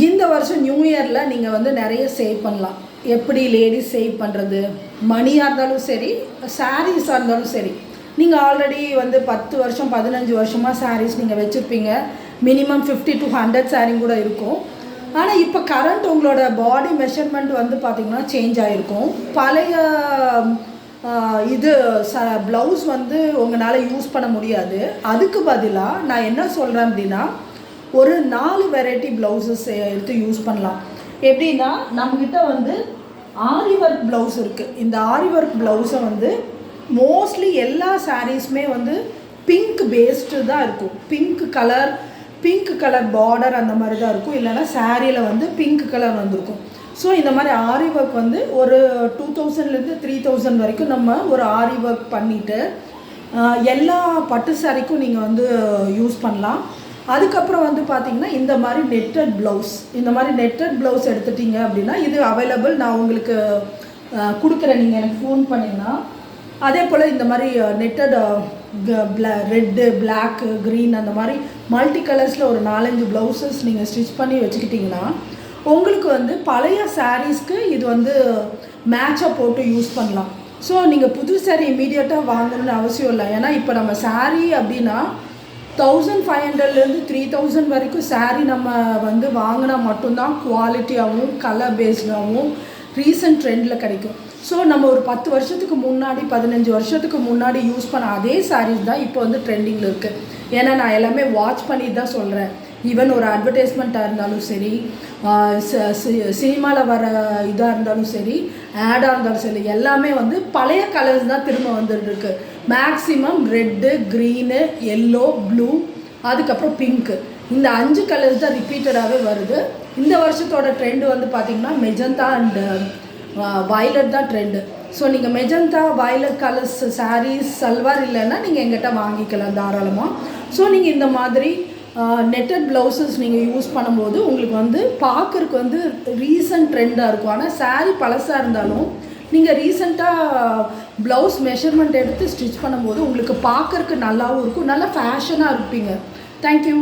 இந்த வருஷம் நியூ இயரில் நீங்கள் வந்து நிறைய சேவ் பண்ணலாம். எப்படி லேடிஸ் சேவ் பண்ணுறது மணியாக இருந்தாலும் சரி சாரீஸாக இருந்தாலும் சரி. நீங்கள் ஆல்ரெடி வந்து பத்து வருஷம் பதினஞ்சு வருஷமாக சாரீஸ் நீங்கள் வச்சுருப்பீங்க. Minimum fifty to hundred saree கூட இருக்கும். ஆனால் இப்போ கரண்ட் உங்களோட பாடி மெஷர்மெண்ட் வந்து பார்த்திங்கன்னா சேஞ்ச் ஆகிருக்கும் பழைய இது ச ப்ளவுஸ் வந்து உங்களால் யூஸ் பண்ண முடியாது. அதுக்கு பதிலாக நான் என்ன சொல்கிறேன் அப்படின்னா ஒரு நாலு வெரைட்டி ப்ளவுஸஸ் எடுத்து யூஸ் பண்ணலாம். எப்படின்னா நம்மக்கிட்ட வந்து ஆரி ஒர்க் ப்ளவுஸ் இருக்குது இந்த ஆரி ஒர்க் ப்ளவுஸை வந்து மோஸ்ட்லி எல்லா சாரீஸுமே வந்து பிங்க் பேஸ்டு தான் இருக்கும். Pink colour pink colour border அந்த மாதிரி தான் இருக்கும். இல்லைன்னா சாரியில் வந்து பிங்க் கலர் வந்திருக்கும். ஸோ இந்த மாதிரி ஆரி ஒர்க் வந்து ஒரு டூ தௌசண்ட்லேருந்து த்ரீ தௌசண்ட் வரைக்கும் நம்ம ஒரு ஆரி ஒர்க் பண்ணிவிட்டு எல்லா பட்டு சாரிக்கும் நீங்கள் வந்து யூஸ் பண்ணலாம். அதுக்கப்புறம் வந்து பார்த்தீங்கன்னா இந்த மாதிரி நெட்டட் ப்ளவுஸ் இந்த மாதிரி நெட்டட் ப்ளவுஸ் எடுத்துட்டீங்க அப்படின்னா இது அவைலபிள் நான் உங்களுக்கு கொடுக்குறேன். நீங்கள் எனக்கு ஃபோன் பண்ணிங்கன்னா அதே போல் இந்த மாதிரி நெட்டட் ரெட்டு பிளாக்கு க்ரீன் அந்த மாதிரி மல்டி கலர்ஸில் ஒரு நாலஞ்சு ப்ளவுசஸ் நீங்கள் ஸ்டிச் பண்ணி வச்சுக்கிட்டிங்கன்னா உங்களுக்கு வந்து பழைய சாரீஸ்க்கு இது வந்து மேட்சாக போட்டு யூஸ் பண்ணலாம். ஸோ நீங்கள் புது saree இமீடியட்டாக வாங்கணும்னு அவசியம் இல்லை. ஏன்னா இப்போ நம்ம சாரீ அப்படின்னா தௌசண்ட் ஃபைவ் ஹண்ட்ரட்லேருந்து த்ரீ தௌசண்ட் வரைக்கும் saree நம்ம வந்து வாங்கினா மட்டும்தான் குவாலிட்டியாகவும் கலர் பேஸ்டாகவும் ரீசன்ட் ட்ரெண்டில் கிடைக்கும். ஸோ நம்ம ஒரு பத்து வருஷத்துக்கு முன்னாடி பதினஞ்சு வருஷத்துக்கு முன்னாடி யூஸ் பண்ண அதே சாரீஸ் தான் இப்போ வந்து ட்ரெண்டிங்கில் இருக்குது ஏன்னா நான் எல்லாமே வாட்ச் பண்ணி தான் சொல்கிறேன் ஈவன் ஒரு அட்வர்டைஸ்மெண்ட்டாக இருந்தாலும் சரி சினிமாவில் வர இதாக இருந்தாலும் சரி ஆடாக இருந்தாலும் சரி எல்லாமே வந்து பழைய கலர்ஸ் தான் திரும்ப வந்துட்டுருக்கு. Maximum red green yellow blue அதுக்கப்புறம் பிங்க்கு இந்த அஞ்சு கலர்ஸ் தான் ரிப்பீட்டடாகவே வருது. இந்த வருஷத்தோட ட்ரெண்டு வந்து பார்த்திங்கன்னா மெஜந்தா அண்டு வயலட் தான் ட்ரெண்டு ஸோ நீங்கள் magenta violet colours sarees salwar இல்லைன்னா நீங்கள் எங்கிட்ட வாங்கிக்கலாம் தாராளமாக ஸோ நீங்கள் இந்த மாதிரி நெட்டட் ப்ளவுசஸ் நீங்கள் யூஸ் பண்ணும்போது உங்களுக்கு வந்து பார்க்கறக்கு வந்து ரீசன்ட் ட்ரெண்டாக இருக்கும். ஆனால் saree பழசாக இருந்தாலும் நீங்கள் ரீசண்டாக ப்ளவுஸ் மெஷர்மெண்ட் எடுத்து ஸ்டிச் பண்ணும்போது உங்களுக்கு பார்க்கறக்கு நல்லாவும் இருக்கும். நல்லா ஃபேஷனாக இருப்பீங்க. தேங்க்யூ